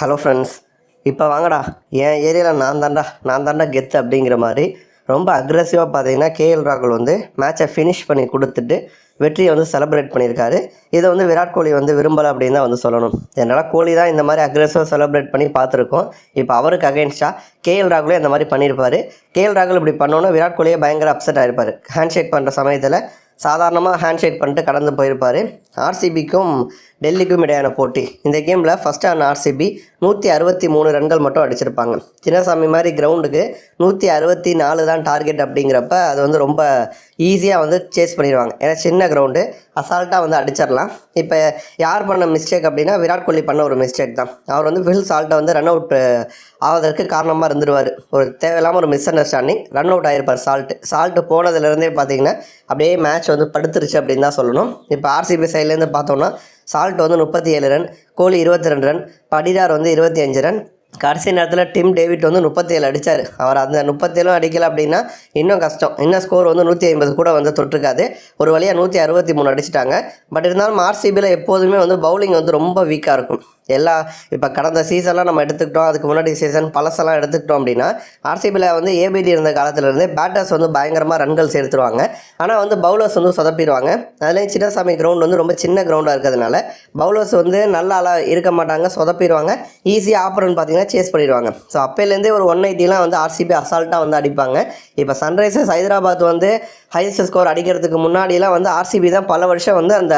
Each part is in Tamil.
ஹலோ ஃப்ரெண்ட்ஸ் இப்போ வாங்கடா. என் ஏரியாவில் நான் தாண்டா நான் தாண்டா கெத்து அப்படிங்கிற மாதிரி ரொம்ப அக்ரெசிவாக பார்த்தீங்கன்னா கேஎல் ராகுல் வந்து மேட்சை ஃபினிஷ் பண்ணி கொடுத்துட்டு வெற்றியை வந்து செலிப்ரேட் பண்ணியிருக்காரு. இதை வந்து விராட் கோலி வந்து விரும்பலை அப்படின்னு தான் வந்து சொல்லணும். என்னால் கோலி தான் இந்த மாதிரி அக்ரெசிவாக செலிப்ரேட் பண்ணி பார்த்துருக்கோம். இப்போ அவருக்கு அகைன்ஸ்டாக கேஎல் ராகுலே இந்த மாதிரி பண்ணியிருப்பார். கேஎல் ராகுல் இப்படி பண்ணோன்னா விராட் கோலியே பயங்கர அப்செட் ஆகிருப்பார் ஹேண்ட் ஷேக் பண்ணுற சமயத்தில் சாதாரணமாக ஹேண்ட் ஷேக் பண்ணிட்டு கடந்து போயிருப்பார். ஆர்சிபிக்கும் டெல்லிக்கும் இடையான போட்டி. இந்த கேமில் ஃபஸ்ட் ஆன ஆர்சிபி நூற்றி அறுபத்தி மூணு ரன்கள் மட்டும் அடிச்சிருப்பாங்க. சின்னசாமி மாதிரி கிரவுண்டுக்கு நூற்றி அறுபத்தி நாலு தான் டார்கெட் அப்படிங்கிறப்ப அது வந்து ரொம்ப ஈஸியாக வந்து சேஸ் பண்ணிடுவாங்க. ஏன்னா சின்ன கிரவுண்டு அசால்ட்டாக வந்து அடிச்சிடலாம். இப்போ யார் பண்ண மிஸ்டேக் அப்படின்னா விராட் கோலி பண்ண ஒரு மிஸ்டேக் தான். அவர் வந்து ஃபில் சால்ட்டை வந்து ரன் அவுட் ஆவதற்கு காரணமாக இருந்துருவார். ஒரு தேவையில்லாமல் ஒரு மிஸ் அண்டர்ஸ்டாண்டிங் ரன் அவுட் ஆகிருப்பார் சால்ட்டு சால்ட்டு போனதுலேருந்தே பார்த்தீங்கன்னா அப்படியே மேட்ச் வந்து படுத்துருச்சு அப்படின்னு தான் சொல்லணும். இப்போ ஆர்சிபி சைட்லேருந்து பார்த்தோம்னா சால்ட் வந்து முப்பத்தி ஏழு ரன் கோலி இருபத்தி ரெண்டு ரன் படிடார் வந்து இருபத்தி அஞ்சு ரன். கடைசி நேரத்தில் டிம் டேவிட் வந்து முப்பத்தி ஏழு அடித்தார் அவர் அந்த முப்பத்தேழும் அடிக்கலை அப்படின்னா இன்னும் கஷ்டம். இன்னும் ஸ்கோர் வந்து நூற்றி ஐம்பது கூட வந்து தொட்டிருக்காது. ஒரு வழியாக நூற்றி அறுபத்தி மூணு அடிச்சிட்டாங்க. பட் இருந்தாலும் ஆர்சிபியில் எப்போதுமே வந்து பவுலிங் வந்து ரொம்ப வீக்காக இருக்கும். எல்லா இப்போ கடந்த சீசன்லாம் நம்ம எடுத்துக்கிட்டோம் அதுக்கு முன்னாடி சீசன் பழசெல்லாம் எடுத்துக்கிட்டோம் அப்படின்னா ஆர்சிபியில் வந்து ஏபிடி இருந்த காலத்துலேருந்து பேட்டர்ஸ் வந்து பயங்கரமாக ரன்கள் சேர்த்துருவாங்க. ஆனால் வந்து பவுலர்ஸ் வந்து சொதப்பிடுவாங்க. அதுலேயும் சின்னசாமி கிரவுண்ட் வந்து ரொம்ப சின்ன கிரவுண்டாக இருக்கிறதுனால பவுலர்ஸ் வந்து நல்ல ஆளாக இருக்க மாட்டாங்க சொதப்பிடுவாங்க. ஈஸியாக ஆப்பரன் பார்த்தீங்கன்னா சேஸ் பண்ணிடுவாங்க. ஸோ அப்போலேருந்தே ஒரு ஒன் எயிட்டிலாம் வந்து ஆர்சிபி அசால்ட்டாக வந்து அடிப்பாங்க. இப்போ சன்ரைசர்ஸ் ஹைதராபாத் வந்து ஹையஸ்ட் ஸ்கோர் அடிக்கிறதுக்கு முன்னாடிலாம் வந்து ஆர்சிபி தான் பல வருஷம் வந்து அந்த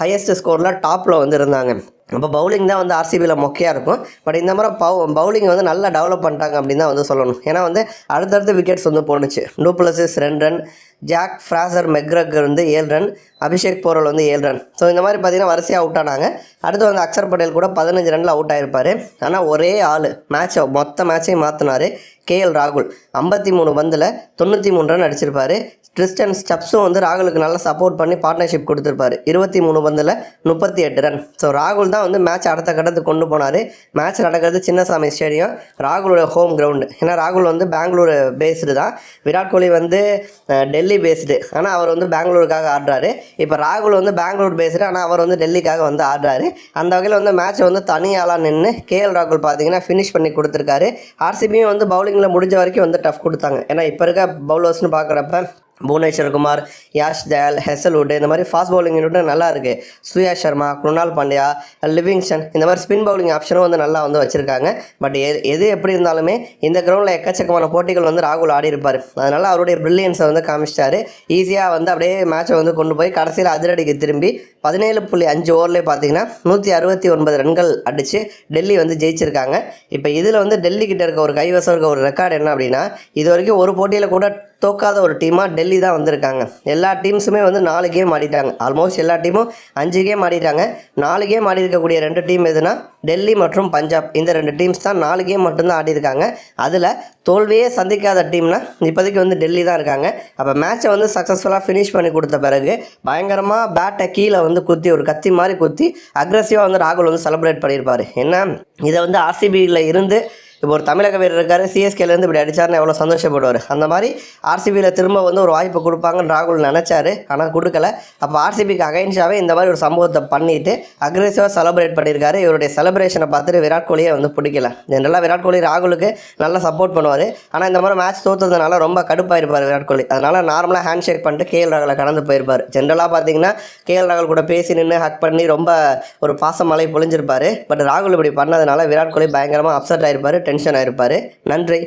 ஹையஸ்ட் ஸ்கோரில் டாப்பில் வந்து இருந்தாங்க. அப்போ பவுலிங் தான் வந்து ஆர்சிபியில் மொக்கையாக இருக்கும். பட் இந்த மாதிரி பவு பவுலிங் வந்து நல்லா டெவலப் பண்ணிட்டாங்க அப்படின்னு தான் வந்து சொல்லணும். ஏன்னா வந்து அடுத்தடுத்து விக்கெட்ஸ் வந்து போணுச்சு டூப்ளசிஸ் ரெண்டு ரன் ஜாக் ஃப்ராசர் மெக்ரக் வந்து ஏழு ரன் அபிஷேக் போரல் வந்து ஏழு ரன். ஸோ இந்த மாதிரி பார்த்தீங்கன்னா வரிசையாக அவுட் ஆனாங்க. அடுத்து வந்து அக்ஷர் பட்டேல் கூட பதினஞ்சு ரனில் அவுட் ஆகிருப்பார் ஆனால் ஒரே ஆள். மேட்சை மொத்த மேட்சையும் மாற்றினார் கேஎல் ராகுல். ஐம்பத்தி மூணு பந்தில் தொண்ணூற்றி மூணு ரன் அடிச்சிருப்பார். கிறிஸ்டன் ஸ்டப்ஸும் வந்து ராகுலுக்கு நல்லா சப்போர்ட் பண்ணி பார்ட்னர்ஷிப் கொடுத்துருப்பாரு. இருபத்தி மூணு பந்தில் முப்பத்தி எட்டு ரன். ஸோ ராகுல் தான் வந்து மேட்ச் அடுத்த கட்டத்துக்கு கொண்டு போனார். மேட்ச் நடக்கிறது சின்னசாமி ஸ்டேடியம் ராகுலோட ஹோம் கிரவுண்டு ஏன்னா ராகுல் வந்து பெங்களூர் பேஸ்டு தான். விராட் கோலி வந்து டெல்லி டெல்லி பேஸ்டு ஆனால் அவர் வந்து பெங்களூருக்காக ஆடுறாரு. இப்போ ராகுல் வந்து பெங்களூர் பேஸ்டு ஆனால் அவர் வந்து டெல்லிக்காக வந்து ஆடுறாரு. அந்த வகையில் வந்து மேட்ச் வந்து தனியாளாக நின்று கேஎல் ராகுல் பார்த்தீங்கன்னா ஃபினிஷ் பண்ணி கொடுத்துருக்காரு. ஆர்சிபியும் வந்து பவுலிங்கில் முடிஞ்ச வரைக்கும் வந்து டஃப் கொடுத்தாங்க. ஏன்னா இப்போ இருக்க பவுலர்ஸ்னு பார்க்குறப்ப புவனேஸ்வர் குமார் யாஷ் தயால் ஹெசல்வுட் இந்த மாதிரி ஃபாஸ்ட் பவுலிங் யூனிட்டும் நல்லா இருக்குது சுயா சர்மா குருணால் பாண்டியா லிவிங்ஸ்டன் இந்த மாதிரி ஸ்பின் பவுலிங் ஆப்ஷனும் வந்து நல்லா வந்து வச்சுருக்காங்க. பட் எது எது எப்படி இருந்தாலுமே இந்த கிரவுண்டில் எக்கச்சக்கமான போட்டிகள் வந்து ராகுல் ஆடி இருப்பார். அதனால் அவருடைய பிரில்லியன்ஸை வந்து காமிச்சிட்டாரு. ஈஸியாக வந்து அப்படியே மேட்சை வந்து கொண்டு போய் கடைசியில் அதிரடிக்கு திரும்பி பதினேழு புள்ளி அஞ்சு ஓவர்லேயே பார்த்தீங்கன்னா நூற்றி அறுபத்தி ஒன்பது ரன்கள் அடித்து டெல்லி வந்து ஜெயிச்சிருக்காங்க. இப்போ இதில் வந்து டெல்லி கிட்ட இருக்க ஒரு கைவசம் இருக்க ஒரு ரெக்கார்டு என்ன அப்படின்னா இது வரைக்கும் ஒரு போட்டியில் கூட தோக்காத ஒரு டீமாக டெல்லி தான் வந்திருக்காங்க. எல்லா டீம்ஸுமே வந்து நாலு கேம் ஆடிட்டாங்க. ஆல்மோஸ்ட் எல்லா டீமும் அஞ்சு கேம் ஆடிட்டாங்க. நாலு கேம் ஆடி இருக்கக்கூடிய ரெண்டு டீம் எதுனா டெல்லி மற்றும் பஞ்சாப். இந்த ரெண்டு டீம்ஸ் தான் நாலு கேம் மட்டும்தான் ஆடிருக்காங்க அதில் தோல்வியே சந்திக்காத டீம்னா இப்போதைக்கு வந்து டெல்லி தான் இருக்காங்க. அப்போ மேட்சை வந்து சக்ஸஸ்ஃபுல்லாக ஃபினிஷ் பண்ணி கொடுத்த பிறகு பயங்கரமாக பேட்டை கீழே வந்து குத்தி ஒரு கத்தி மாதிரி குத்தி அக்ரஸிவாக வந்து ராகுல் வந்து செலிப்ரேட் பண்ணியிருப்பார். என்ன? இதை வந்து ஆர்சிபியில் இருந்து இப்போ ஒரு தமிழக வீரர் இருக்கார் சிஎஸ்கேலேருந்து இப்படி அடித்தார்னு எவ்வளோ சந்தோஷப்படுவார்? அந்த மாதிரி ஆர்சிபியில் திரும்ப வந்து ஒரு வாய்ப்பு கொடுப்பாங்கன்னு ராகுல் நினச்சாரு ஆனால் கொடுக்கல. அப்போ ஆர்சிபிக்கு அகைன்ஷாவே இந்த மாதிரி ஒரு சம்பவத்தை பண்ணிட்டு அக்ரெசிவாக செலப்ரேட் பண்ணியிருக்காரு. இவருடைய செலப்ரேஷனை பார்த்துட்டு விராட் கோலியை வந்து பிடிக்கல. ஜென்ரலாக விராட் கோலி ராகுலுக்கு நல்லா சப்போர்ட் பண்ணுவார். ஆனால் இந்த மாதிரி மேட்ச் தோற்றுறதுனால ரொம்ப கடுப்பாயிருப்பார் விராட் கோலி. அதனால் நார்மலாக ஹேண்ட் ஷேக் பண்ணிட்டு கேஎல் ராகுலை கடந்து போயிருப்பார். ஜென்ரலாக பார்த்தீங்கன்னா கேஎல் ராகுல் கூட பேசி நின்று ஹக் பண்ணி ரொம்ப ஒரு பாசமலை பொழிஞ்சிருப்பார். பட் ராகுல் இப்படி பண்ணதுனால விராட் கோலி பயங்கரமாக அப்செட் ஆயிருப்பார். டென்ஷன் ஆயிருப்பார் நன்றி.